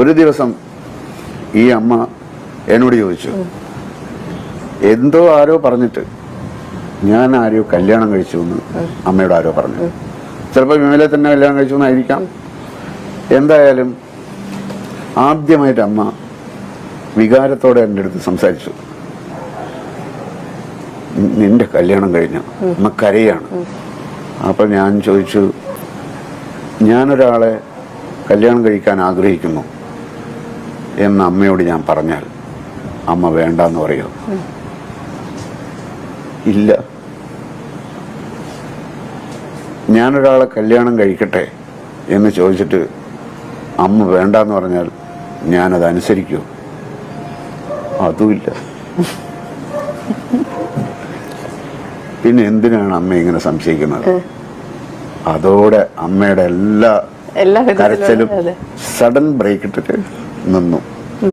ഒരു ദിവസം ഈ അമ്മ എന്നോട് ചോദിച്ചു എന്തോ ആരോ പറഞ്ഞിട്ട് ഞാൻ ആരോ കല്യാണം കഴിച്ചു എന്ന് അമ്മയോട് ആരോ പറഞ്ഞു. ചിലപ്പോൾ വിമലെ തന്നെ കല്യാണം കഴിച്ചു എന്നായിരിക്കാം. എന്തായാലും ആദ്യമായിട്ട് അമ്മ വികാരത്തോടെ എന്റെ അടുത്ത് സംസാരിച്ചു. നിന്റെ കല്യാണം കഴിഞ്ഞു അമ്മ കരയാണ്. അപ്പം ഞാൻ ചോദിച്ചു ഞാനൊരാളെ കല്യാണം കഴിക്കാൻ ആഗ്രഹിക്കുന്നു. എന്ന് അമ്മയോട് ഞാൻ പറഞ്ഞാൽ അമ്മ വേണ്ടെന്ന് പറയോ. ഇല്ല. ഞാനൊരാളെ കല്യാണം കഴിക്കട്ടെ എന്ന് ചോദിച്ചിട്ട് അമ്മ വേണ്ടെന്ന് പറഞ്ഞാൽ ഞാനത് അതുമില്ല. പിന്നെ എന്തിനാണ് അമ്മ ഇങ്ങനെ സംശയിക്കുന്നത്? അതോടെ അമ്മയുടെ എല്ലാ കരച്ചിലും സഡൻ ബ്രേക്ക് ഇട്ടിട്ട് maintenant.